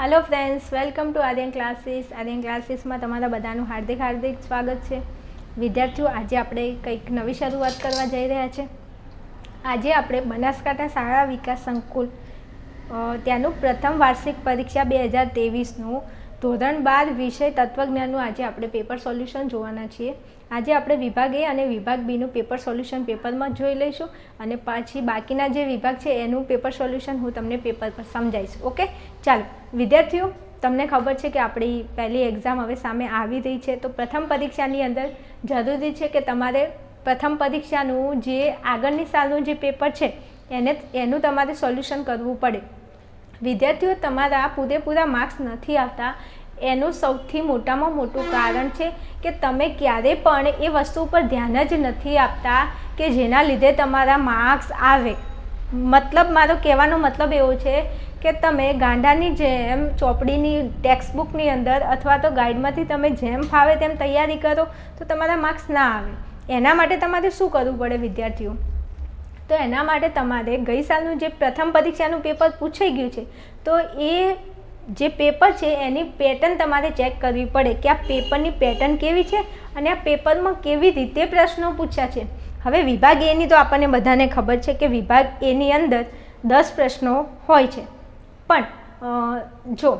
Hello friends welcome to Aryan classes Aryan ક્લાસીસમાં તમારા બધાનું હાર્દિક હાર્દિક સ્વાગત છે. વિદ્યાર્થીઓ, આજે આપણે કંઈક નવી શરૂઆત કરવા જઈ રહ્યા છે. આજે આપણે બનાસકાંઠા શાળા વિકાસ સંકુલ ત્યાંનું પ્રથમ વાર્ષિક પરીક્ષા બે હજાર ત્રેવીસનું ધોરણ બાર વિષય તત્વજ્ઞાનનું આજે આપણે પેપર સોલ્યુશન જોવાના છીએ. આજે આપણે વિભાગ એ અને વિભાગ બીનું પેપર સોલ્યુશન પેપરમાં જોઈ લઈશું અને પછી બાકીના જે વિભાગ છે એનું પેપર સોલ્યુશન હું તમને પેપર પર સમજાવીશ, ઓકે? ચાલો, વિદ્યાર્થીઓ, તમને ખબર છે કે આપણી પહેલી એક્ઝામ હવે સામે આવી રહી છે, તો પ્રથમ પરીક્ષાની અંદર જરૂરી છે કે તમારે પ્રથમ પરીક્ષાનું જે આગળની સાલનું જે પેપર છે, એને એનું તમારે સોલ્યુશન કરવું પડે. વિદ્યાર્થીઓ, તમારા પૂરેપૂરા માર્ક્સ નથી આવતા એનું સૌથી મોટામાં મોટું કારણ છે કે તમે ક્યારે પણ એ વસ્તુ ઉપર ધ્યાન જ નથી આપતા કે જેના લીધે તમારા માર્ક્સ આવે. મતલબ મારો કહેવાનો મતલબ એવો છે કે તમે ગાંડાની જેમ ચોપડીની ટેક્સ્ટબુકની અંદર અથવા તો ગાઈડમાંથી તમે જેમ ફાવે તેમ તૈયારી કરો તો તમારા માર્ક્સ ના આવે. એના માટે તમારે શું કરવું પડે વિદ્યાર્થીઓ? તો એના માટે તમારે ગઈ સાલનું જે પ્રથમ પરીક્ષાનું પેપર પૂછાઈ ગયું છે તો એ જે પેપર છે, એની પેટર્ન તમારે ચેક કરવી પડે કે આ પેપરની પેટર્ન કેવી છે અને આ પેપરમાં કેવી રીતે પ્રશ્નો પૂછ્યા છે. હવે વિભાગ એની તો આપણને બધાને ખબર છે કે વિભાગ એની અંદર દસ પ્રશ્નો હોય છે. પણ જો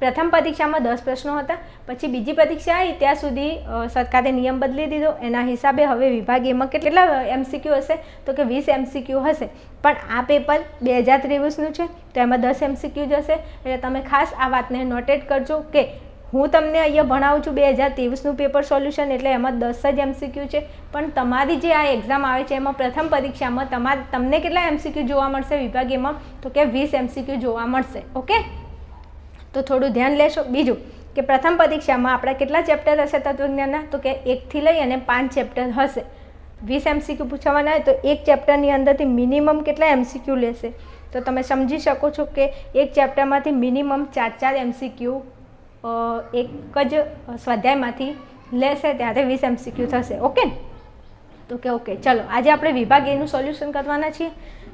પ્રથમ પરીક્ષામાં દસ પ્રશ્નો હતા, પછી બીજી પરીક્ષા આવી, ત્યાં સુધી સરકારે નિયમ બદલી દીધો. એના હિસાબે હવે વિભાગ કેટલા એમસીક્યુ હશે? તો કે વીસ એમસીક્યુ હશે. પણ આ પેપર બે હજાર ત્રેવીસનું છે, તો એમાં દસ એમસીક્યુ જ હશે. એટલે તમે ખાસ આ વાતને નોટેટ કરજો કે હું તમને અહીંયા ભણાવું છું બે હજાર ત્રેવીસનું પેપર સોલ્યુશન, એટલે એમાં દસ જ એમસીક્યુ છે. પણ તમારી જે આ એક્ઝામ આવે છે, એમાં પ્રથમ પરીક્ષામાં તમારે, તમને કેટલા એમસીક્યુ જોવા મળશે વિભાગ તો કે વીસ એમસીક્યુ જોવા મળશે. ઓકે? તો થોડું ધ્યાન લેશો. બીજું, કે પ્રથમ પરીક્ષામાં આપણા કેટલા ચેપ્ટર હશે તત્વજ્ઞાનના? તો કે એકથી લઈ અને પાંચ ચેપ્ટર હશે. વીસ એમસીક્યુ પૂછવાના હોય તો એક ચેપ્ટરની અંદરથી મિનિમમ કેટલા એમસીક્યુ લેશે? તો તમે સમજી શકો છો કે એક ચેપ્ટરમાંથી મિનિમમ ચાર ચાર એમસીક્યુ એક જ સ્વાધ્યાયમાંથી લેશે ત્યારે વીસ એમસીક્યુ થશે. ઓકે? તો કે ઓકે. ચલો, આજે આપણે વિભાગ એનું સોલ્યુશન કરવાના છીએ.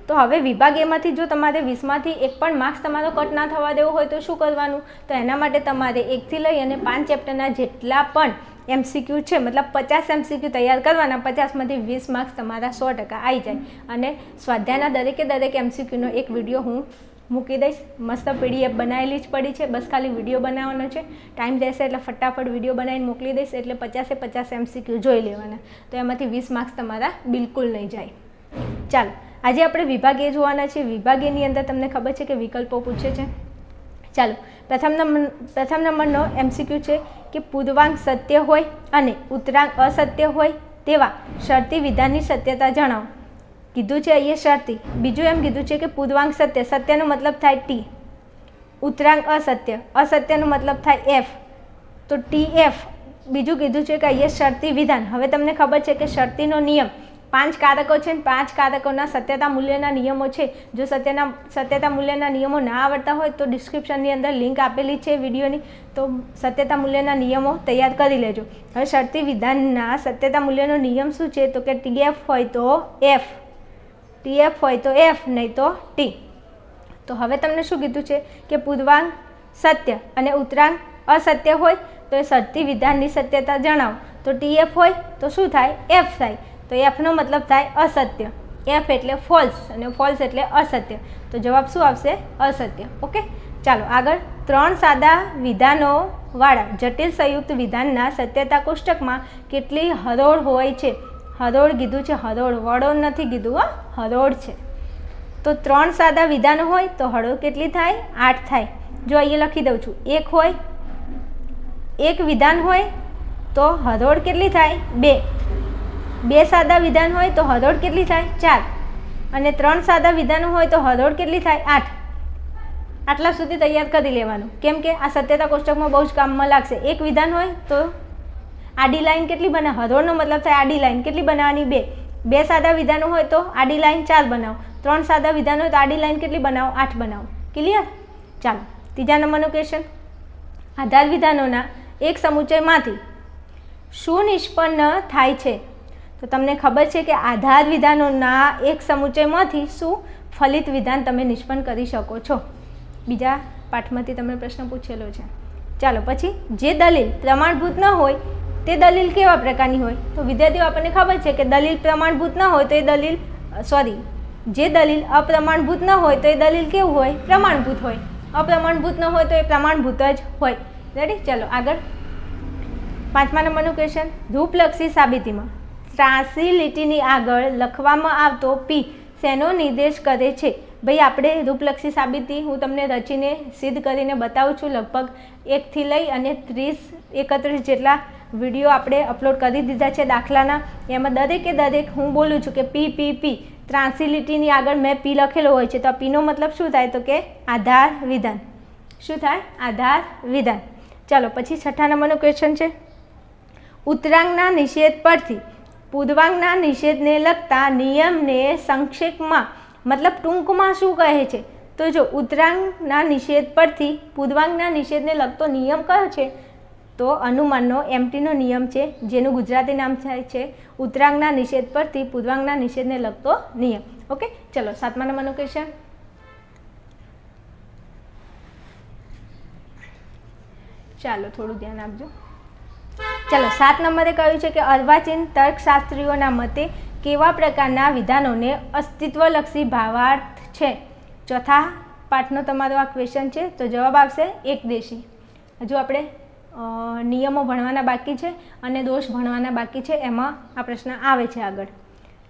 તો હવે વિભાગ એમાંથી જો તમારે વીસમાંથી એક પણ માર્ક્સ તમારો કટ ના થવા દેવો હોય તો શું કરવાનું? તો એના માટે તમારે એકથી લઈ અને પાંચ ચેપ્ટરના જેટલા પણ એમસીક્યુ છે, મતલબ પચાસ એમસીક્યુ તૈયાર કરવાના, પચાસમાંથી વીસ માર્ક્સ તમારા સો ટકા આવી જાય. અને સ્વાધ્યાયના દરેકે દરેક એમસીક્યુનો એક વીડિયો હું મૂકી દઈશ. મસ્ત પીડીએફ બનાવેલી જ પડી છે. બસ ખાલી વીડિયો બનાવવાનો છે. ટાઈમ રહેશે એટલે ફટાફટ વીડિયો બનાવીને મોકલી દઈશ. એટલે પચાસે પચાસ એમસીક્યુ જોઈ લેવાના. તો એમાંથી વીસ માર્ક્સ તમારા બિલકુલ નહીં જાય. ચાલો. આજે આપણે વિભાગીય જોવાના છીએ. વિભાગીની અંદર તમને ખબર છે કે વિકલ્પો પૂછે છે. ચાલો, પ્રથમ નંબર, પ્રથમ નંબરનો એમસીક્યુ છે કે પૂર્વાંગ સત્ય હોય અને ઉત્તરાંક અસત્ય હોય તેવા શરતી વિધાનની સત્યતા જણાવો. કીધું છે અહીંયા શરતી. બીજું એમ કીધું છે કે પૂર્વાંગ સત્ય. સત્યનો મતલબ થાય ટી ઉત્તરાંક અસત્ય. અસત્યનો મતલબ થાય એફ તો ટી એફ બીજું કીધું છે કે અહીંયા શરતી વિધાન. હવે તમને ખબર છે કે શરતીનો નિયમ પાંચ કારકો છે પાંચ કારકોના સત્યતા મૂલ્યના નિયમો છે. જો સત્યના, સત્યતા મૂલ્યના નિયમો ના આવડતા હોય તો ડિસ્ક્રિપ્શનની અંદર લિંક આપેલી છે વિડીયોની. તો સત્યતા મૂલ્યના નિયમો તૈયાર કરી લેજો. હવે શરતી વિધાનના સત્યતા મૂલ્યનો નિયમ શું છે? તો કે ટીએફ હોય તો એફ ટીએફ હોય તો એફ નહીં તો ટી તો હવે તમને શું કીધું છે? કે પૂર્વાંગ સત્ય અને ઉત્તરાંગ અસત્ય હોય તો એ શરતી વિધાનની સત્યતા જણાવો. તો ટીએફ હોય તો શું થાય? એફ થાય. તો એફનો મતલબ થાય અસત્ય. એફ એટલે ફોલ્સ અને ફોલ્સ એટલે અસત્ય. તો જવાબ શું આવશે? અસત્ય. ઓકે ચાલો, આગળ. ત્રણ સાદા વિધાનોવાળા જટિલ સંયુક્ત વિધાનના સત્યતા કોષ્ટકમાં કેટલી હરોળ હોય છે? હરોળ કીધું છે હરોળ. વડોળ નથી કીધું આ હરોળ છે. તો ત્રણ સાદા વિધાનો હોય તો હરોળ કેટલી થાય? આઠ થાય. જો અહીંયા લખી દઉં છું. એક હોય, એક વિધાન હોય તો હરોળ કેટલી થાય? બે. બે સાદા વિધાન હોય તો હરોળ કેટલી થાય? ચાર. અને ત્રણ સાદા વિધાનો હોય તો હરોળ કેટલી થાય? આઠ. આટલા સુધી તૈયાર કરી લેવાનું. કેમ કે આ સત્યતા કોષ્ટકમાં બહુ જ કામમાં લાગશે. એક વિધાન હોય તો આડી લાઈન કેટલી બનાવ હરોળનો મતલબ થાય આડી લાઈન. કેટલી બનાવવાની? બે. બે સાદા વિધાનો હોય તો આડી લાઈન ચાર બનાવો. ત્રણ સાદા વિધાનો હોય તો આડી લાઈન કેટલી બનાવો? આઠ બનાવો. ક્લિયર ચાલો. ત્રીજા નંબરનો ક્વેશ્ચન આધાર વિધાનોના એક સમુચયમાંથી શું નિષ્પન્ન થાય છે? તો તમને ખબર છે કે આધાર વિધાનોના એક સમુચયમાંથી શું ફલિત વિધાન તમે નિષ્પન્ન કરી શકો છો? બીજા પાઠમાંથી તમને પ્રશ્ન પૂછેલો છે. ચાલો, પછી જે દલીલ પ્રમાણભૂત ન હોય, તે દલીલ કેવા પ્રકારની હોય? તો વિદ્યાર્થીઓ, આપણને ખબર છે કે દલીલ પ્રમાણભૂત ન હોય તો એ દલીલ, સોરી, જે દલીલ અપ્રમાણભૂત ન હોય તો એ દલીલ કેવું હોય? પ્રમાણભૂત હોય. અપ્રમાણભૂત ન હોય તો એ પ્રમાણભૂત જ હોય. રેડી ચલો, આગળ. પાંચમા નંબરનું ક્વેશ્ચન રૂપલક્ષી સાબિતીમાં. ત્રાસી લીટીની આગળ લખવામાં આવતો પી શેનો નિર્દેશ કરે છે? ભાઈ, આપણે રૂપલક્ષી સાબિતી હું તમને રચીને સિદ્ધ કરીને બતાવું છું. લગભગ એકથી લઈ અને ત્રીસ એકત્રીસ જેટલા વીડિયો આપણે અપલોડ કરી દીધા છે દાખલાના. એમાં દરેકે દરેક હું બોલું છું કે પી પી પી. ત્રાસી લીટીની આગળ મેં પી લખેલો હોય છે. તો આ પીનો મતલબ શું થાય? તો કે આધાર વિધાન. શું થાય? આધાર વિધાન. ચાલો, પછી છઠ્ઠા નંબરનો ક્વેશ્ચન છે. ઉત્તરાંગના નિષેધ પરથી પૂર્વાંગના નિષેધને લગતા નિયમને સંક્ષેપમાં, મતલબ ટૂંકમાં શું કહે છે? તો જો ઉત્તરાંગના નિષેધ પરથી પૂર્વાંગના નિષેધને લગતો નિયમ કયો છે? તો અનુમાનનો એમટીનો નિયમ છે, જેનું ગુજરાતી નામ થાય છે ઉત્તરાંગના નિષેધ પરથી પૂર્વાંગના નિષેધને લગતો નિયમ. ઓકે? ચલો, સાતમા નંબરનું ક્વેશ્ચન ચાલો, થોડું ધ્યાન આપજો. ચાલો સાત નંબરે કહ્યું છે કે અર્વાચીન તર્કશાસ્ત્રીઓના મતે કેવા પ્રકારના વિધાનોને અસ્તિત્વલક્ષી ભાવાર્થ છે? ચોથા પાઠનો તમારો આ ક્વેશ્ચન છે, તો જવાબ આવશે એકદેશી હજુ આપણે નિયમો ભણવાના બાકી છે અને દોષ ભણવાના બાકી છે, એમાં આ પ્રશ્ન આવે છે આગળ.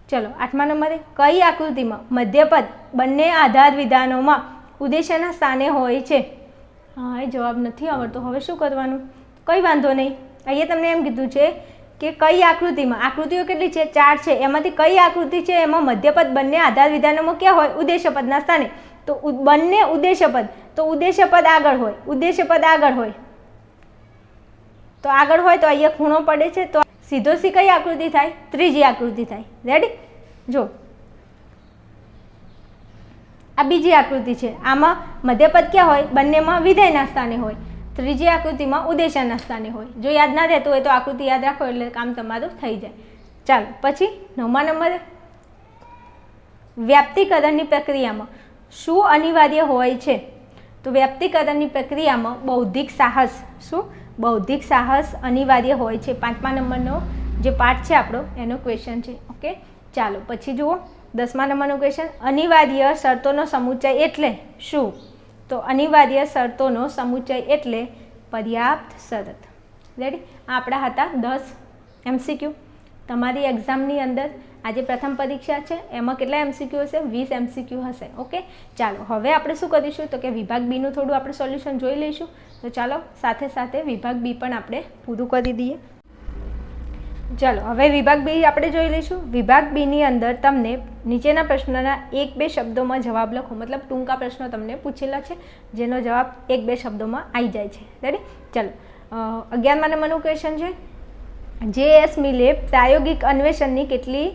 ચલો, આઠમા નંબરે, કઈ આકૃતિમાં મધ્યપદ બંને આધાર વિધાનોમાં ઉદ્દેશ્યના સ્થાને હોય છે? હા, એ જવાબ નથી આવડતો. હવે શું કરવાનું? કંઈ વાંધો નહીં. અહીંયા તમને એમ કીધું છે કે કઈ આકૃતિમાં, આકૃતિઓ કેટલી છે? ચાર છે. એમાંથી કઈ આકૃતિ છે? એમાં મધ્યપદ બંને આધાર વિધાનોમાં ક્યાં હોય? ઉદ્દેશ્યપદના સ્થાને. તો બંને ઉદ્દેશ્યપદ. તો ઉદ્દેશ્યપદ આગળ હોય. ઉદ્દેશ્યપદ આગળ હોય. તો આગળ હોય તો અહીંયા ખૂણો પડે છે. તો સીધો સી કઈ આકૃતિ થાય? ત્રીજી આકૃતિ થાય. રેડી જો. આ બીજી આકૃતિ છે. આમાં મધ્યપદ ક્યાં હોય? બંનેમાં વિધેયના સ્થાને હોય. ત્રીજી આકૃતિમાં ઉદ્દેશ્યના સ્થાને હોય. જો યાદ ના રહેતું હોય તો આકૃતિ યાદ રાખો એટલે કામ તમારું થઈ જાય. ચાલો, પછી નવમા નંબરે વ્યાપ્તિકરણની પ્રક્રિયામાં શું અનિવાર્ય હોય છે? તો વ્યાપ્તિકરણની પ્રક્રિયામાં બૌદ્ધિક સાહસ શું? બૌદ્ધિક સાહસ અનિવાર્ય હોય છે. પાંચમા નંબરનો જે પાઠ છે આપણો, એનો ક્વેશ્ચન છે. ઓકે ચાલો, પછી જુઓ. દસમા નંબરનો ક્વેશ્ચન અનિવાર્ય શરતોનો સમુચ્ચય એટલે શું? તો અનિવાર્ય શરતોનો સમુચય એટલે પર્યાપ્ત શરત. રેડી આપણા હતા દસ એમસીક્યુ તમારી એક્ઝામની અંદર આજે પ્રથમ પરીક્ષા છે, એમાં કેટલા એમસીક્યુ હશે? વીસ એમસીક્યુ હશે. ઓકે ચાલો, હવે આપણે શું કરીશું? તો કે વિભાગ બીનું થોડું આપણે સોલ્યુશન જોઈ લઈશું. તો ચાલો, સાથે સાથે વિભાગ બી પણ આપણે પૂરું કરી દઈએ. ચાલો, હવે વિભાગ બી આપણે જોઈ લઈશું. વિભાગ બીની અંદર તમને નીચેના પ્રશ્નના એક બે શબ્દોમાં જવાબ લખો. મતલબ ટૂંકા પ્રશ્નો તમને પૂછેલા છે, જેનો જવાબ એક બે શબ્દોમાં આવી જાય છે. રેડી ચાલો. અગિયારમાં નંબરનું ક્વેશ્ચન છે. જે એસ મિલે પ્રાયોગિક અન્વેષણની કેટલી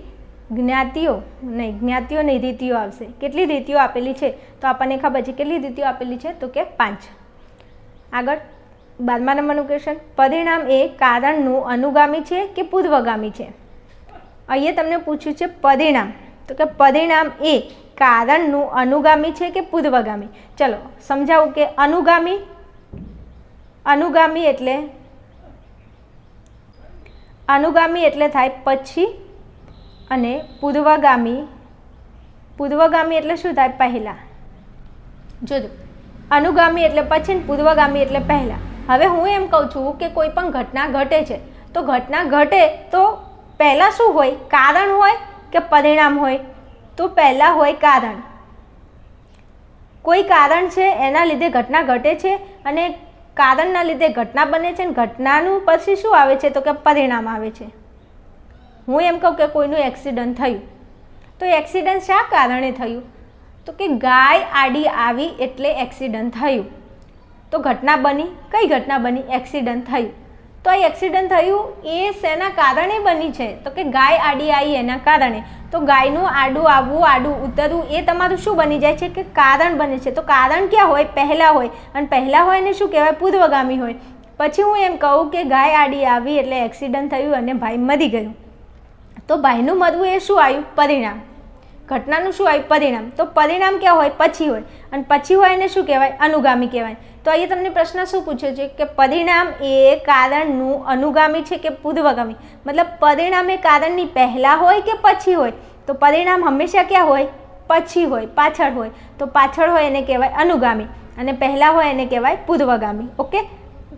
જ્ઞાતિઓ, નહીં જ્ઞાતિઓ નહીં, રીતિઓ આવશે. કેટલી રીતિઓ આપેલી છે? તો આપણને ખબર છે, કેટલી રીતિઓ આપેલી છે? તો કે પાંચ. આગળ. બારમા નંબરનું ક્વેશ્ચન પરિણામ એ કારણનું અનુગામી છે કે પૂર્વગામી છે? અહીંયા તમને પૂછ્યું છે પરિણામ. તો કે પરિણામ એ કારણનું અનુગામી છે કે પૂર્વગામી? ચલો, સમજાવું કે અનુગામી? અનુગામી એટલે? અનુગામી એટલે થાય પછી અને પૂર્વગામી? પૂર્વગામી એટલે શું થાય પહેલાં? જોજો. અનુગામી એટલે પછી પૂર્વગામી એટલે પહેલાં. હવે હું એમ કહું છું કે કોઈ પણ ઘટના ઘટે છે, તો ઘટના ઘટે તો પહેલાં શું હોય? કારણ હોય કે પરિણામ હોય? તો પહેલાં હોય કારણ. કોઈ કારણ છે, એના લીધે ઘટના ઘટે છે અને કારણના લીધે ઘટના બને છે ને ઘટનાનું પછી શું આવે છે? તો કે પરિણામ આવે છે. હું એમ કહું કે કોઈનું એક્સિડન્ટ થયું. તો એક્સિડન્ટ શા કારણે થયું? તો કે ગાય આડી આવી એટલે એક્સિડન્ટ થયું. તો ઘટના બની? કઈ ઘટના બની? એક્સિડન્ટ થયું તો આ એક્સિડન્ટ થયું એ શેના કારણે બની છે? તો કે ગાય આડી આવી એના કારણે. તો ગાયનું આડું આવવું, આડું ઉતરવું એ તમારું શું બની જાય છે? કે કારણ બને છે. તો કારણ ક્યાં હોય? પહેલાં હોય. અને પહેલાં હોય ને શું કહેવાય? પૂર્વગામી હોય. પછી હું એમ કહું કે ગાય આડી આવી એટલે એક્સિડન્ટ થયું અને ભાઈ મરી ગયું. તો ભાઈનું મરવું એ શું આવ્યું? પરિણામ. ઘટનાનું શું હોય? પરિણામ. તો પરિણામ ક્યાં હોય? પછી હોય. અને પછી હોય એને શું કહેવાય? અનુગામી કહેવાય. તો અહીંયા તમને પ્રશ્ન શું પૂછ્યો છે? કે પરિણામ એ કારણનું અનુગામી છે કે પૂર્વગામી? મતલબ પરિણામ એ કારણની પહેલાં હોય કે પછી હોય? તો પરિણામ હંમેશા ક્યાં હોય? પછી હોય. પાછળ હોય. તો પાછળ હોય એને કહેવાય અનુગામી. અને પહેલાં હોય એને કહેવાય પૂર્વગામી. ઓકે?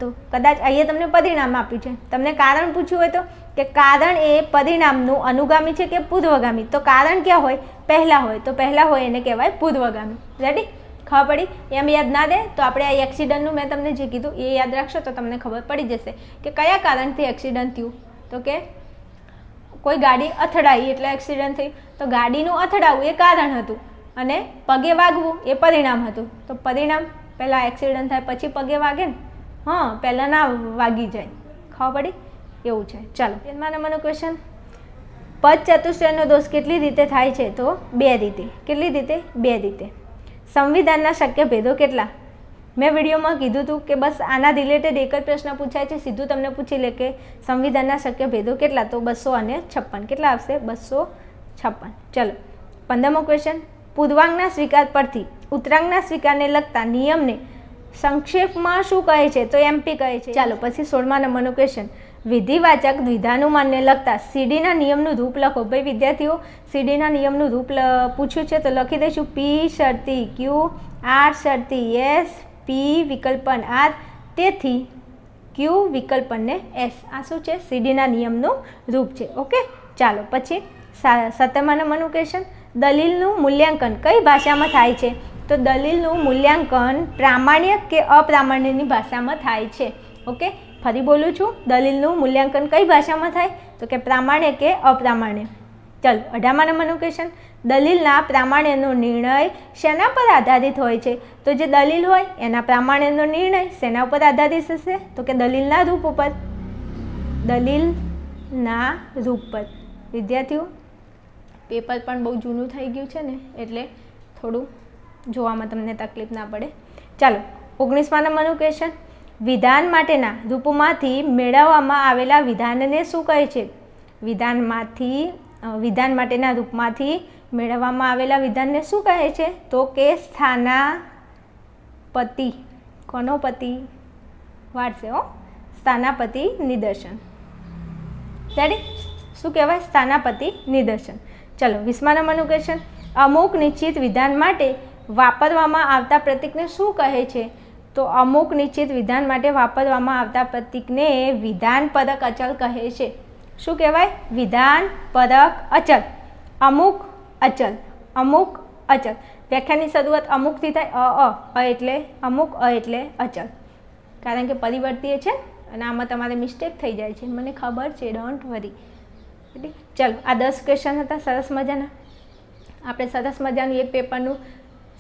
તો કદાચ અહીંયા તમને પરિણામ આપ્યું છે. તમને કારણ પૂછ્યું હોય તો કે કારણ એ પરિણામનું અનુગામી છે કે પૂર્વગામી? તો કારણ ક્યાં હોય? પહેલાં હોય. તો પહેલાં હોય એને કહેવાય પૂર્વગામી. રેડી ખબર પડી? એમ યાદ ના દે? તો આપણે આ એક્સિડન્ટનું મેં તમને જે કીધું એ યાદ રાખશો તો તમને ખબર પડી જશે કે કયા કારણથી એક્સિડન્ટ થયું? તો કે કોઈ ગાડી અથડાઈ એટલે એક્સિડન્ટ થઈ. તો ગાડીનું અથડાવું એ કારણ હતું અને પગે વાગવું એ પરિણામ હતું. તો પરિણામ પહેલાં એક્સિડન્ટ થાય પછી પગે વાગે ને? હા પહેલાં ના વાગી જાય. ખબર પડી? એવું છે. ચાલો. એમાં મને ક્વેશ્ચન પદ ચતુષ્ટયનો દોષ કેટલી રીતે થાય છે? તો બે રીતે. કેટલી રીતે? બે રીતે. સંવિધાનના શક્ય ભેદો કેટલા? મેં વિડીયોમાં કીધું હતું કે બસ આના રિલેટેડ એક જ પ્રશ્ન પૂછાય છે. સીધું તમને પૂછી લે કે સંવિધાનના શક્ય ભેદો કેટલા? તો બસો અને છપ્પન. કેટલા આવશે? બસો છપ્પન. ચલો. પંદરમો ક્વેશ્ચન પૂર્વાંગના સ્વીકાર પરથી ઉત્તરાંગના સ્વીકારને લગતા નિયમને સંક્ષેપમાં શું કહે છે? તો એમપી કહે છે. ચાલો, પછી સોળમા નંબરનું ક્વેશ્ચન વિધિવાચક દ્વિધાનુમાનને લગતા સીડીના નિયમનું રૂપ લખો. ભાઈ, વિદ્યાર્થીઓ, સીડીના નિયમનું રૂપ પૂછ્યું છે, તો લખી દઈશું. પી શરતી ક્યુ આર શરતી એસ પી વિકલ્પન આર તેથી ક્યુ વિકલ્પનને એસ આ શું છે? સીડીના નિયમનું રૂપ છે. ઓકે? ચાલો, પછી સત્તરમા નંબરનું ક્વેશ્ચન દલીલનું મૂલ્યાંકન કઈ ભાષામાં થાય છે? તો દલીલનું મૂલ્યાંકન પ્રામાણ્ય કે અપ્રામાણ્યની ભાષામાં થાય છે. ઓકે? ફરી બોલું છું. દલીલનું મૂલ્યાંકન કઈ ભાષામાં થાય? તો કે પ્રામાણ્ય કે અપ્રામાણ્ય ચાલો, અઢારમા નંબરનું ક્વેશ્ચન દલીલના પ્રામાણ્યનો નિર્ણય શેના પર આધારિત હોય છે? તો જે દલીલ હોય, એના પ્રામાણ્યનો નિર્ણય શેના ઉપર આધારિત હશે? તો કે દલીલના રૂપ ઉપર. દલીલના રૂપ પર. વિદ્યાર્થીઓ, પેપર પણ બહુ જૂનું થઈ ગયું છે ને, એટલે થોડું જોવામાં તમને તકલીફ ના પડે. ચાલો ઓગણીસમા નંબરનું ક્વેશ્ચન વિધાન માટેના રૂપમાંથી મેળવવામાં આવેલા વિધાનને શું કહે છે? વિધાનમાંથી વિધાન માટેના રૂપમાંથી મેળવવામાં આવેલા વિધાનને શું કહે છે? તો કે સ્થાનાપતિ. કોનો પતિ? વાળશે હો. સ્થાનાપતિ નિદર્શન. ત્યારે શું કહેવાય? સ્થાનાપતિ નિદર્શન. ચલો વીસમા નંબરનું ક્વેશ્ચન અમુક નિશ્ચિત વિધાન માટે વાપરવામાં આવતા પ્રતીકને શું કહે છે? તો અમુક નિશ્ચિત વિધાન માટે વાપરવામાં આવતા પ્રતીકને વિધાન પરક અચલ કહે છે. શું કહેવાય? વિધાન પરક અચલ. અમુક અચલ. અમુક અચલ. વ્યાખ્યાની શરૂઆત અમુકથી થાય અ અ એટલે અમુક અ એટલે અચલ. કારણ કે પરિવર્તીય છે અને આમાં તમારે મિસ્ટેક થઈ જાય છે. મને ખબર છે. ડોન્ટ વરી ચલો, આ દસ ક્વેશ્ચન હતા. સરસ મજાના. આપણે સરસ મજાનું એક પેપરનું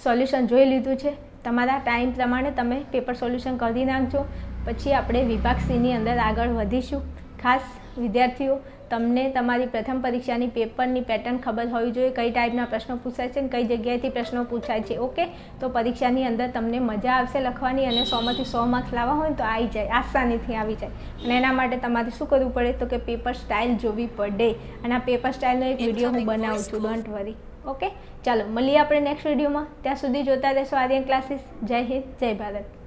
સોલ્યુશન જોઈ લીધું છે. તમારા ટાઈમ પ્રમાણે તમે પેપર સોલ્યુશન કરી નાખજો. પછી આપણે વિભાગ સીની અંદર આગળ વધીશું. ખાસ વિદ્યાર્થીઓ તમને તમારી પ્રથમ પરીક્ષાની પેપરની પેટર્ન ખબર હોવી જોઈએ. કઈ ટાઈપના પ્રશ્નો પૂછાય છે અને કઈ જગ્યાએથી પ્રશ્નો પૂછાય છે. ઓકે? તો પરીક્ષાની અંદર તમને મજા આવશે લખવાની અને સોમાંથી સો માર્ક્સ લાવવા હોય તો આવી જાય આસાનીથી આવી જાય. અને એના માટે તમારે શું કરવું પડે? તો કે પેપર સ્ટાઇલ જોવી પડે. અને આ પેપર સ્ટાઇલનો એક વીડિયો હું બનાવું છું ડોન્ટ વરી ઓકે? ચાલો, મળીએ આપણે નેક્સ્ટ વિડીયોમાં ત્યાં સુધી જોતા રહેશો આર્યન ક્લાસીસ જય હિન્દ, જય ભારત.